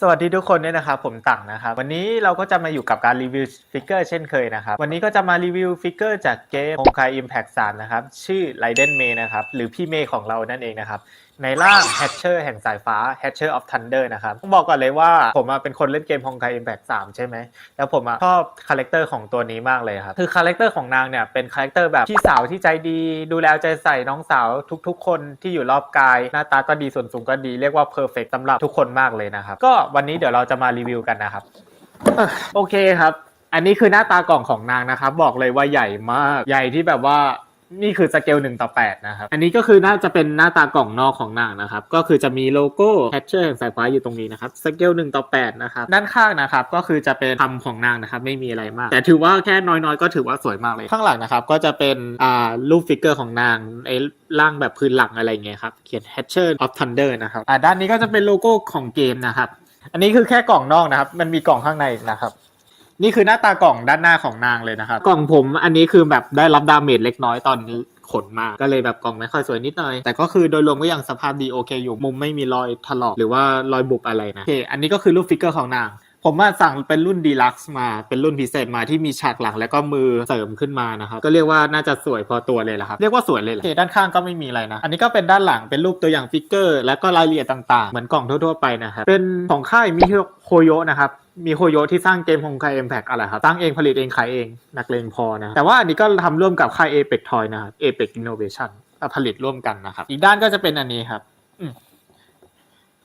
สวัสดีทุกคนด้วยนะครับผมตังนะครับวันนี้เราก็จะมาอยู่กับการรีวิวฟิกเกอร์เช่นเคยนะครับวันนี้ก็จะมารีวิวฟิกเกอร์จากเกม Honkai Impact 3 นะครับ ชื่อ Raiden May นะครับหรือพี่เมย์ของเรานั่นเองนะครับในร่าง Hatcher แห่งสายฟ้า Hatcher of Thunder นะครับต้องบอกก่อนเลยว่าผมเป็นคนเล่นเกม Honkai Impact 3 ใช่ไหม แล้วผมชอบคาแรคเตอร์ของตัวนี้มากเลยครับ คือคาแรคเตอร์ของนางเนี่ย เป็นคาแรคเตอร์แบบพี่สาวที่ใจดี ดูแลใจใส่น้องสาวทุกๆ คนที่อยู่รอบกาย หน้าตาก็ดีส่วนสูงก็ดี เรียกว่าเพอร์เฟกต์สำหรับทุกคนมากเลยนะครับ ก็วันนี้เดี๋ยวเราจะมารีวิวกันนะครับ โอเคครับอันนี้คือหน้าตากล่องของนางนะครับ บอกเลยว่าใหญ่มากใหญ่ที่แบบว่า นี่คือสเกลหนึ่งต่อแปดนะครับ อันนี้ก็คือน่าจะเป็นหน้าตากล่องนอกของนางนะครับ ก็คือจะมีโลโก้แฮชเชอร์แห่งสายฟ้าอยู่ตรงนี้นะครับ สเกลหนึ่งต่อแปดนะครับ ด้านข้างนะครับ ก็คือจะเป็นคำของนางนะครับ ไม่มีอะไรมาก แต่ถือว่าแค่น้อยๆ ก็ถือว่าสวยมากเลย ข้างหลังนะครับ ก็จะเป็นอ่ารูปฟิกเกอร์ของนางไอ้ร่างแบบพื้นหลังอะไรเงี้ยครับ เขียน Hatcher of Thunder นะครับ อ่าด้านนี้ก็จะเป็นโลโก้ของเกมนะครับ อันนี้คือแค่กล่องนอกนะครับ มันมีกล่องข้างในอีกนะครับ นี่คือหน้าตากล่องด้านหน้าของนางเลยนะครับ กล่องผมอันนี้คือแบบได้รับดาเมจเล็กน้อยตอนขนมาก็เลยแบบกล่องไม่ค่อยสวยนิดหน่อย แต่ก็คือโดยรวมก็ยังสภาพดีโอเคอยู่มุมไม่มีรอยถลอกหรือว่ารอยบุบอะไรนะโอเคอันนี้ก็คือรูปฟิกเกอร์ของนางผมมาสั่งเป็นรุ่นดีลักซ์มาเป็นรุ่นพิเศษมาที่มีฉากหลังแล้วก็มือเสริมขึ้นมานะครับก็เรียกว่าน่าจะสวยพอตัวเลยละครับ เรียกว่าสวยเลยแหละโอเคด้านข้างก็ไม่มีอะไรนะ อันนี้ก็เป็นด้านหลังเป็นรูปตัวอย่างฟิกเกอร์ แล้วก็รายละเอียดต่างๆ เหมือนกล่องทั่วๆไปนะครับเป็นของค่ายมิโฮโยนะครับ มีโฮโยที่สร้างเกมของค่าย Impact อะไรครับ สร้างเองผลิตเองขายเองนักเลงพอนะ แต่ว่าอันนี้ก็ทำร่วมกับค่ายเอเป็กทอยนะครับเอเปกอินโนเวชั่นผลิตร่วมกันนะครับ อีกด้านก็จะเป็นอันนี้ครับ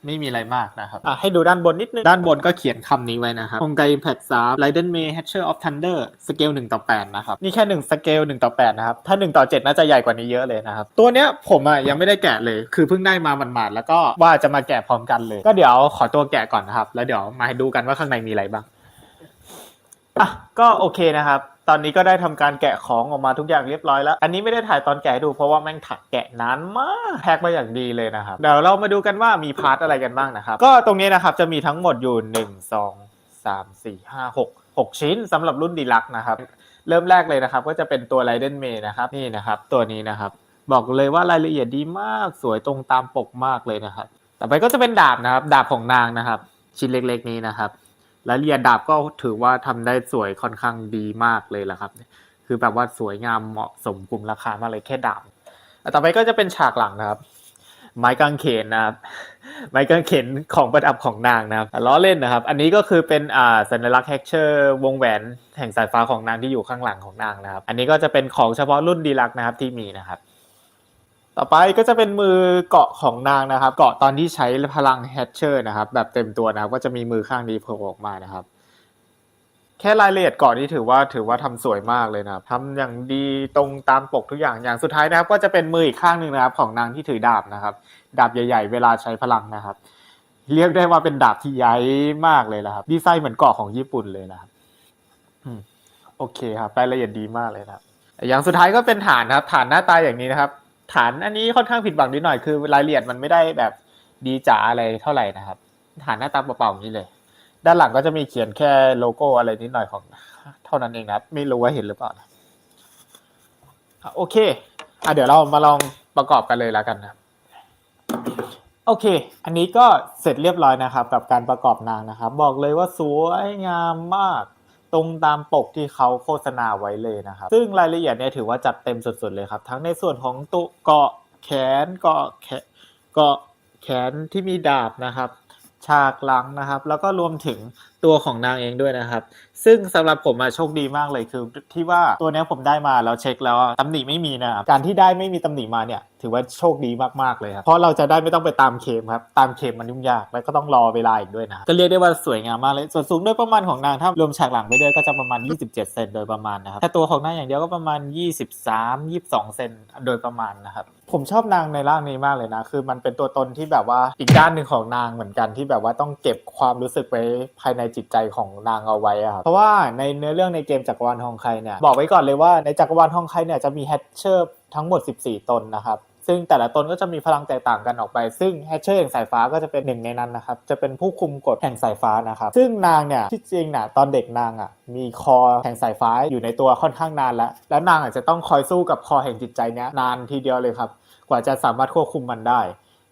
ไม่มีอะไรมากนะครับอะให้ดูด้านบนนิดนึง ด้านบนก็เขียนคำนี้ไว้นะครับ h o n g a Impact 3 Raiden May Hatcher of Thunder สเกล1ต่อ8นะครับ นี่แค่ 1 สเกล1ต่อ8นะครับ ถ้า 1 ต่อ 7 น่าจะใหญ่กว่านี้เยอะเลยนะครับ ตัวเนี้ยผมอะยังไม่ได้แกะเลย คือเพิ่งได้มาหมาดๆแล้วก็ว่าจะมาแกะพร้อมกันเลย ก็เดี๋ยวขอตัวแกะก่อนนะครับ แล้วเดี๋ยวมาให้ดูกันว่าข้างในมีอะไรบ้างอะก็โอเคนะครับตอนนี้ก็ได้ทำการแกะของออกมาทุกอย่างเรียบร้อยแล้ว อันนี้ไม่ได้ถ่ายตอนแกะดูเพราะว่าแม่งถักแกะนานมากแพ็คมาอย่างดีเลยนะครับ เดี๋ยวเรามาดูกันว่ามีพาร์ทอะไรกันบ้างนะครับ ก็ตรงนี้นะครับจะมีทั้งหมดอยู่ 1 2 3 4 5 6 6 ชิ้นสำหรับรุ่นดีลักนะครับ เริ่มแรกเลยนะครับก็จะเป็นตัวไรเดนเมย์นะครับนี่นะครับ ตัวนี้นะครับบอกเลยว่ารายละเอียดดีมากสวยตรงตามปกมากเลยนะครับ ต่อไปก็จะเป็นดาบนะครับ ดาบของนางนะครับ ชิ้นเล็กๆนี้นะครับ รายละเอียดดาบก็ถือว่าทำได้สวยค่อนข้างดีมากเลยละครับ คือแบบว่าสวยงามเหมาะสมกลุ่มราคามากเลยแค่ดาบต่อไปก็จะเป็นฉากหลังนะครับ ไม้กางเขนนะครับ ไม้กางเขนของประดับของนางนะครับล้อเล่นนะครับ อันนี้ก็คือเป็นอ่าสัญลักษณ์แฮกเชอร์วงแหวนแห่งสายฟ้าของนางที่อยู่ข้างหลังของนางนะครับ อันนี้ก็จะเป็นของเฉพาะรุ่นดีลักนะครับที่มีนะครับ ต่อไปก็จะเป็นมือเกาะของนางนะครับ เกาะตอนที่ใช้พลังแฮชเชอร์นะครับ แบบเต็มตัวนะครับ ก็จะมีมือข้างนี้โผล่ออกมานะครับ แค่รายละเอียดเกาะนี้ถือว่าถือว่าทำสวยมากเลยนะครับทำอย่างดีตรงตามปกทุกอย่างอย่างสุดท้ายนะครับ ก็จะเป็นมืออีกข้างหนึ่งนะครับ ของนางที่ถือดาบนะครับ ดาบใหญ่ ๆ เวลาใช้พลังนะครับ เรียกได้ว่าเป็นดาบที่ใหญ่มากเลยนะครับดีไซน์เหมือนเกาะของญี่ปุ่นเลยนะครับโอเคครับรายละเอียดดีมากเลยนะครับอย่างสุดท้ายก็เป็นฐานนะครับฐานหน้าตาอย่างนี้นะครับ ฐานอันนี้ค่อนข้างผิดหวังนิดหน่อยคือรายละเอียดมันไม่ได้แบบดีจ๋าอะไรเท่าไหร่นะครับ ฐานหน้าตาเปล่าๆนี้เลย ด้านหลังก็จะมีเขียนแค่โลโก้อะไรนิดหน่อยของ เท่านั้นเองนะครับ ไม่รู้ว่าเห็นหรือเปล่านะโอเคอะเดี๋ยวเรามาลองประกอบกันเลยแล้วกันนะโอเค อันนี้ก็เสร็จเรียบร้อยนะครับ กับการประกอบนางนะครับ บอกเลยว่าสวยงามมาก ตรงตามปกที่เขาโฆษณาไว้เลยนะครับ ซึ่งรายละเอียดเนี่ยถือว่าจัดเต็มสุดๆเลยครับ ทั้งในส่วนของตุเกาะแขนเกาะแขนเกาะแขนที่มีดาบนะครับ ฉากหลังนะครับ แล้วก็รวมถึงตัวของนางเองด้วยนะครับ ซึ่งสำหรับผมอะโชคดีมากเลยคือ ที่ว่าตัวนี้ผมได้มาแล้วเช็คแล้วอะตำหนิไม่มีนะครับการที่ได้ไม่มีตำหนิมาเนี่ย ถือว่าโชคดีมากๆเลยครับเพราะเราจะได้ไม่ต้องไปตามเคมครับตามเคมมันยุ่งยากแล้วก็ต้องรอเวลาอีกด้วยนะก็เรียกได้ว่าสวยงามมากเลย ส่วนสูงโดยประมาณของนางถ้ารวมฉากหลังไปด้วยก็จะประมาณ 27 เซนโดยประมาณนะครับแต่ตัวของนางอย่างเดียวก็ประมาณ 23 22 เซนโดยประมาณนะครับ ผมชอบนางในร่างนี้มากเลยนะ คือมันเป็นตัวตนที่แบบว่าอีกด้านหนึ่งของนางเหมือนกันที่แบบว่าต้องเก็บความรู้สึกไว้ภายในจิตใจของนางเอาไว้อะครับเพราะว่าในเนื้อเรื่องในเกมจักรวาลฮองไคเนี่ยบอกไว้ก่อนเลยว่าในจักรวาลฮองไคเนี่ยจะมีแฮชเชอร์ทั้งหมด 14 ตนนะครับ ซึ่งแต่ละตนก็จะมีพลังแตกต่างกันออกไป ซึ่งแฮชเชอร์แห่งสายฟ้าก็จะเป็นหนึ่งในนั้นนะครับ จะเป็นผู้คุมกฎแห่งสายฟ้านะครับ ซึ่งนางเนี่ยที่จริงน่ะตอนเด็กนางอะมีคอแห่งสายฟ้าอยู่ในตัวค่อนข้างนานแล้ว และนางอาจจะต้องคอยสู้กับคอแห่งจิตใจเนี้ยนานทีเดียวเลยครับ กว่าจะสามารถควบคุมมันได้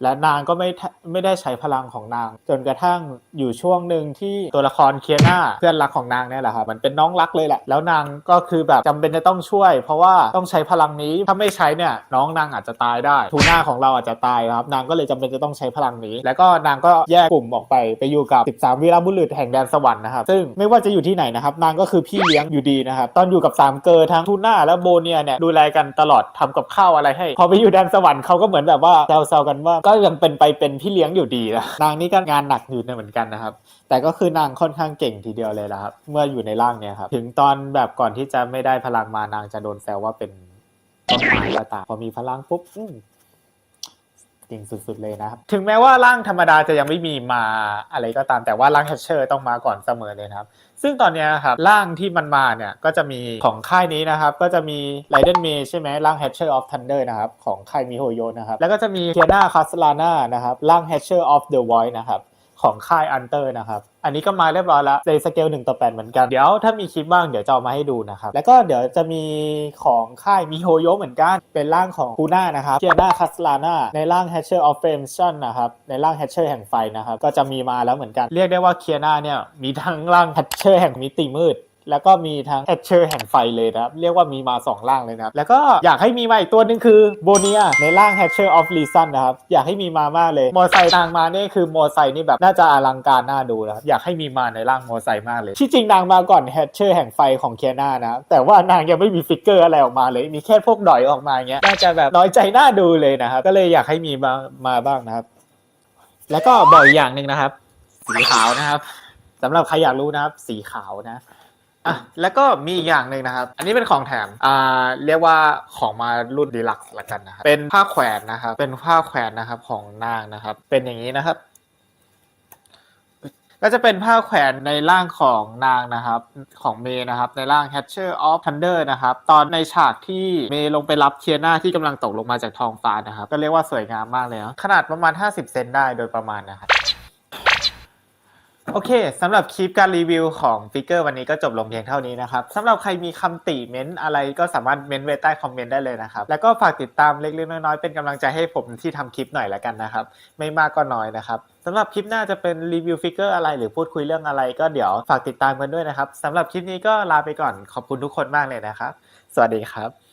และนางก็ไม่ไม่ได้ใช้พลังของนาง จนกระทั่งอยู่ช่วงหนึ่งที่ตัวละครเคียนาเพื่อนรักของนางเนี่ยแหละครับมันเป็นน้องรักเลยแหละ แล้วนางก็คือแบบจำเป็นจะต้องช่วย เพราะว่าต้องใช้พลังนี้ถ้าไม่ใช้เนี่ยน้องนางอาจจะตายได้ทูน่าของเราอาจจะตายครับนางก็เลยจำเป็นจะต้องใช้พลังนี้ แล้วก็นางก็แยกกลุ่มออกไปไปอยู่กับ 13 วีรบุรุษแห่งแดนสวรรค์นะครับซึ่งไม่ว่าจะอยู่ที่ไหนนะครับนางก็คือพี่เลี้ยงอยู่ดีนะครับตอนอยู่กับสามเกอร์ทั้งทูน่าและโบเนียเนี่ยดูแลกันตลอดทำกับข้าวอะไรให้ พอไปอยู่แดนสวรรค์เขาก็เหมือนแบบว่าแซวๆกันว่าก็ยังเป็นไปเป็นพี่เลี้ยงอยู่ดีนะนางนี่ก็งานหนักอยู่เหมือนกันนะครับ แต่ก็คือนางค่อนข้างเก่งทีเดียวเลยละครับ เมื่ออยู่ในร่างเนี่ยครับ ถึงตอนแบบก่อนที่จะไม่ได้พลังมานางจะโดนแซวว่าเป็นต้นไม้ก็ตามพอมีพลังปุ๊บ เก่งสุดๆเลยนะครับ ถึงแม้ว่าร่างธรรมดาจะยังไม่มีมาอะไรก็ตามแต่ว่าร่างแฮชเชอร์ต้องมาก่อนเสมอเลยนะครับ ซึ่งตอนนี้ครับร่างที่มันมาเนี่ยก็จะมีของค่ายนี้นะครับ ก็จะมีไรเดนเมย์ใช่ไหมร่าง Hatcher of Thunder นะครับของค่ายมิโฮโยนะครับ แล้วก็จะมีเทียนาคาสลาน่านะครับร่าง Hatcher of the Void นะครับ ของค่ายอันเตอร์นะครับ อันนี้ก็มาเรียบร้อยแล้วในสเกล1ต่อ8เหมือนกัน เดี๋ยวถ้ามีคลิปบ้างเดี๋ยวจะเอามาให้ดูนะครับ แล้วก็เดี๋ยวจะมีของค่ายมิโฮโยเหมือนกัน เป็นร่างของคูน่านะครับเทียนาคาสลาน่าในร่าง Hatcher of Flameson นะครับ ในร่าง Hatcher แห่งไฟนะครับ ก็จะมีมาแล้วเหมือนกัน เรียกได้ว่าเคียนาเนี่ยมีทั้งร่าง Hatcher แห่งมิติมืด แล้วก็มีทั้ง Hatcher แห่งไฟเลยนะครับ เรียกว่ามีมา 2 ร่างเลยนะครับ แล้วก็อยากให้มีมาอีกตัวหนึงคือโบเนียในร่าง Hatcher of Reason นนะครับ อยากให้มีมามากเลย มอไซค์นางมาเนี่ยคือมอไซค์นี่แบบน่าจะอลังการน่าดูนะครับ อยากให้มีมาในร่างมอไซค์มากเลย ที่จริงนางมาก่อน Hatcher แห่งไฟของเคียนานะแต่ว่านางยังไม่มีฟิกเกอร์อะไรออกมาเลย มีแค่พวกดอยออกมาอย่างเงี้ยน่าจะแบบน้อยใจน่าดูเลยนะครับก็เลยอยากให้มีมามาบ้างนะครับ แล้วก็บอกอีกอย่างหนึ่งนะครับสีขาวนะครับสำหรับใครอยากรู้นะครับ สีขาวนะ อะแล้วก็มีอีกอย่างหนึ่งนะครับ อันนี้เป็นของแถมอ่าเรียกว่าของมารุ่นดีลักซ์ละกันนะครับเป็นผ้าแขวนนะครับ เป็นผ้าแขวนนะครับของนางนะครับ เป็นอย่างนี้นะครับ ก็จะเป็นผ้าแขวนในร่างของนางนะครับ ของเมย์นะครับ ในร่าง Catcher of Thunder นะครับ ตอนในฉากที่เมย์ลงไปรับเคียนาที่กำลังตกลงมาจากท้องฟ้านะครับ ก็เรียกว่าสวยงามมากเลยนะขนาดประมาณ 50 เซนได้โดยประมาณนะครับ โอเคสำหรับคลิปการรีวิวของฟิกเกอร์วันนี้ก็จบลงเพียงเท่านี้นะครับสำหรับใครมีคำติเม้นอะไรก็สามารถเม้นไว้ใต้คอมเมนต์ได้เลยนะครับ แล้วก็ฝากติดตามเล็กๆน้อยๆเป็นกำลังใจให้ผมที่ทำคลิปหน่อยละกันนะครับ ไม่มากก็น้อยนะครับสำหรับคลิปหน้าจะเป็นรีวิวฟิกเกอร์อะไรหรือพูดคุยเรื่องอะไร ก็เดี๋ยวฝากติดตามกันด้วยนะครับสำหรับคลิปนี้ก็ลาไปก่อนขอบคุณทุกคนมากเลยนะครับ สวัสดีครับ